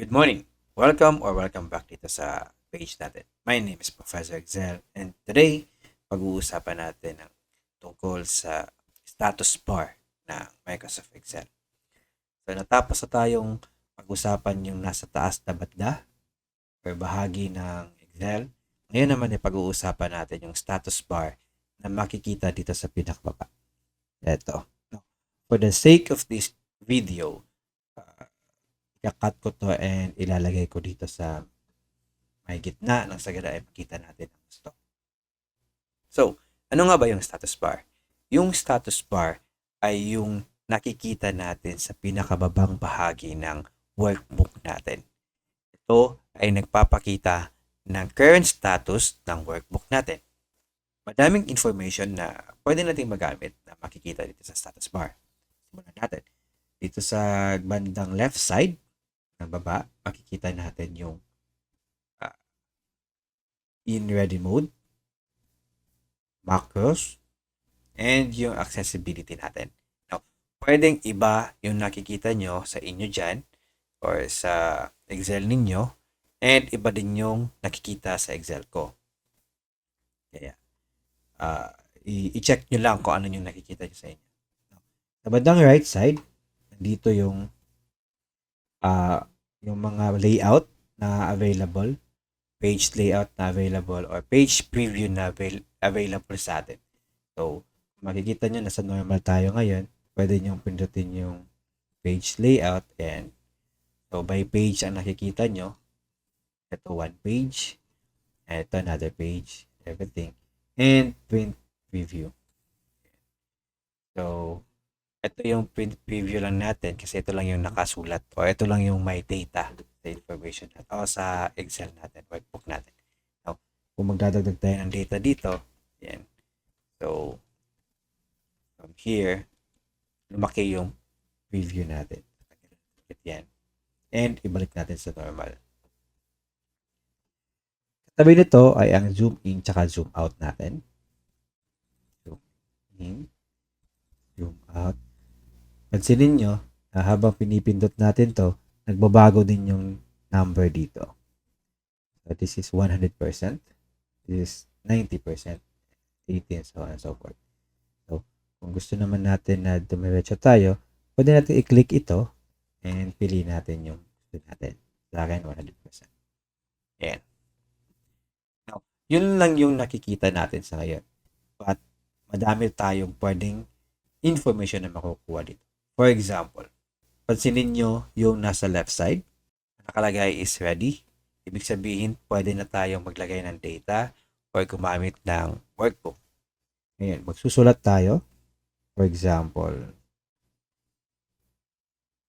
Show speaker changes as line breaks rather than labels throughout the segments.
Good morning. Welcome or welcome back dito sa page natin. My name is Professor Excel and today pag-uusapan natin ng tungkol sa status bar ng Microsoft Excel. So natapos na tayong pag-usapan yung nasa taas na badla or bahagi ng Excel. Ngayon naman ay pag-uusapan natin yung status bar na makikita dito sa pinakababa. Ito. For the sake of this video, uh, i-cut ko to and ilalagay ko dito sa may gitna ng sagada ay makita natin ang gusto. So, ano nga ba yung status bar? Yung status bar ay yung nakikita natin sa pinakababang bahagi ng workbook natin. Ito ay nagpapakita ng current status ng workbook natin. Madaming information na pwede nating magamit na makikita dito sa status bar. Simulan natin. Dito sa bandang left side, ng baba, makikita natin yung uh, in ready mode, macros, and yung accessibility natin. Now, pwedeng iba yung nakikita nyo sa inyo dyan or sa Excel ninyo and iba din yung nakikita sa Excel ko. Kaya, uh, i-check nyo lang kung ano yung nakikita nyo sa inyo. Sa bandang right side, dito yung uh, yung mga layout na available, page layout na available, or page preview na avail- available sa atin. So, makikita nyo, nasa normal tayo ngayon. Pwede nyo pindutin yung page layout and so by page ang nakikita nyo. Ito one page, ito another page, everything. And print preview. So, ito yung preview lang natin kasi ito lang yung nakasulat o ito lang yung may data sa information natin o sa Excel natin, workbook natin. Now, kung magdadagdag tayo ng data dito, yan. So, from here, lumaki yung preview natin. Yan. And ibalik natin sa normal. Katabi nito ay ang zoom in tsaka zoom out natin. Zoom in, zoom out. Pansinin nyo, na habang pinipindot natin to, nagbabago din yung number dito. So this is 100%. This is 90%. 18, so on and so forth. So, kung gusto naman natin na dumiretso tayo, pwede natin i-click ito and pili natin yung gusto natin. Sa akin, 100%. Ayan. Now, yun lang yung nakikita natin sa ngayon. But, madami tayong pwedeng information na makukuha dito. For example, pansinin nyo yung nasa left side, nakalagay is ready. Ibig sabihin, pwede na tayong maglagay ng data or gumamit ng workbook. Ngayon, magsusulat tayo. For example,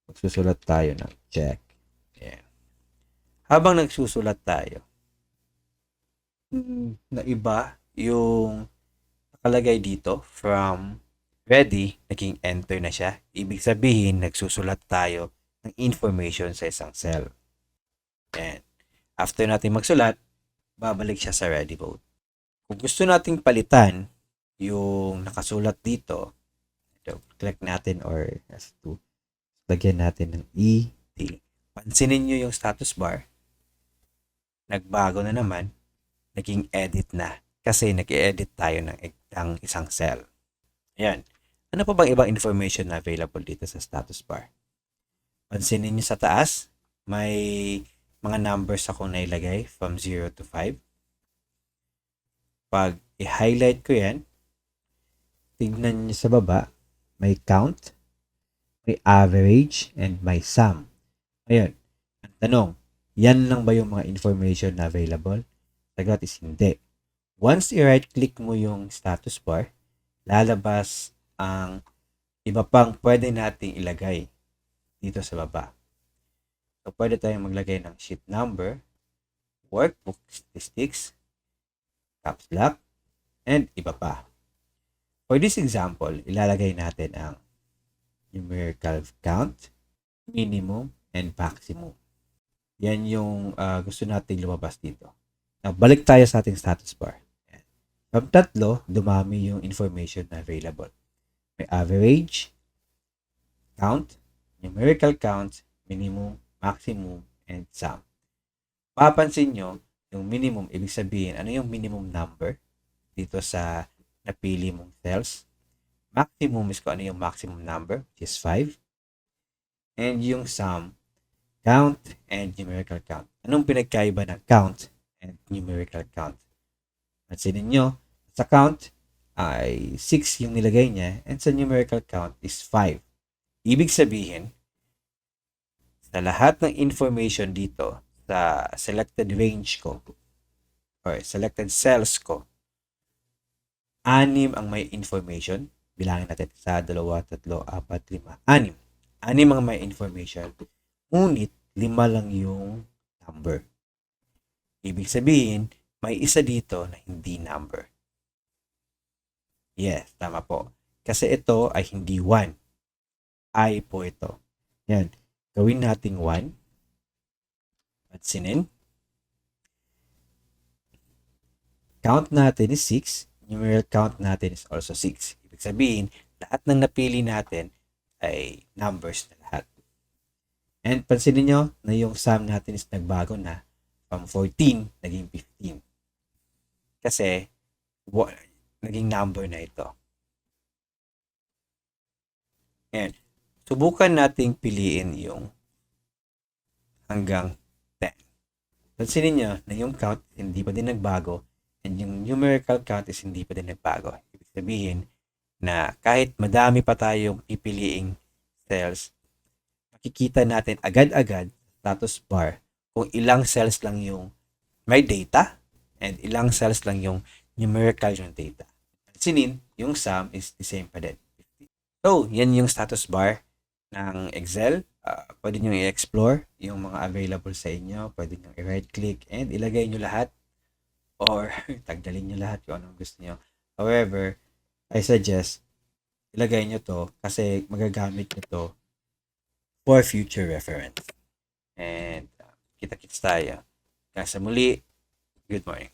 magsusulat tayo ng check. Ayan. Habang nagsusulat tayo, na iba yung nakalagay dito from ready, naging enter na siya. Ibig sabihin, nagsusulat tayo ng information sa isang cell. And after natin magsulat, babalik siya sa ready mode. Kung gusto nating palitan yung nakasulat dito, ito, click natin or as to lagyan natin ng ET. Pansinin nyo yung status bar. Nagbago na naman. Naging edit na. Kasi nag-edit tayo ng, ng isang cell. Ayan. Ano pa bang ibang information na available dito sa status bar? Pansinin nyo sa taas, may mga numbers akong nailagay from 0 to 5. Pag i-highlight ko yan, tignan nyo sa baba, may count, may average, and may sum. Ngayon, ang tanong, yan lang ba yung mga information na available? Sagot is hindi. Once i-right click mo yung status bar, lalabas ang iba pang pwede nating ilagay dito sa baba. So, pwede tayong maglagay ng sheet number, workbook statistics, caps lock, and iba pa. For this example, ilalagay natin ang numerical count, minimum, and maximum. Yan yung uh, gusto nating lumabas dito. Now, balik tayo sa ating status bar. From tatlo, dumami yung information na available. May average, count, numerical count, minimum, maximum, and sum. Papansin nyo, yung minimum, ibig sabihin, ano yung minimum number dito sa napili mong cells. Maximum is kung ano yung maximum number, which is 5. And yung sum, count and numerical count. Anong pinagkaiba ng count and numerical count? Pansinin nyo, sa count ay 6 yung nilagay niya and sa numerical count is 5. Ibig sabihin, sa lahat ng information dito sa selected range ko or selected cells ko, anim ang may information. Bilangin natin sa dalawa, tatlo, apat, lima. Anim. Anim ang may information. Ngunit, lima lang yung number. Ibig sabihin, may isa dito na hindi number. Yes, tama po. Kasi ito ay hindi 1. I po ito. Yan. Gawin nating 1. Pansinin. Count natin is 6. Numerical count natin is also 6. Ibig sabihin, lahat ng napili natin ay numbers na lahat. And pansinin nyo na yung sum natin is nagbago na from 14 naging 15. Kasi naging number na ito. And subukan nating piliin yung hanggang 10. Pansinin nyo na yung count hindi pa din nagbago and yung numerical count is hindi pa din nagbago. Ibig sabihin na kahit madami pa tayong pipiliing cells, makikita natin agad-agad status bar kung ilang cells lang yung may data and ilang cells lang yung numerical yung data. Pansinin, yung sum is the same pa din. So, yan yung status bar ng Excel. Uh, pwede nyo i-explore yung mga available sa inyo. Pwede nyo i-right click and ilagay nyo lahat or tagdalin nyo lahat kung anong gusto nyo. However, I suggest ilagay nyo to kasi magagamit nyo to for future reference. And uh, kita-kits tayo. Kaya sa muli, good morning.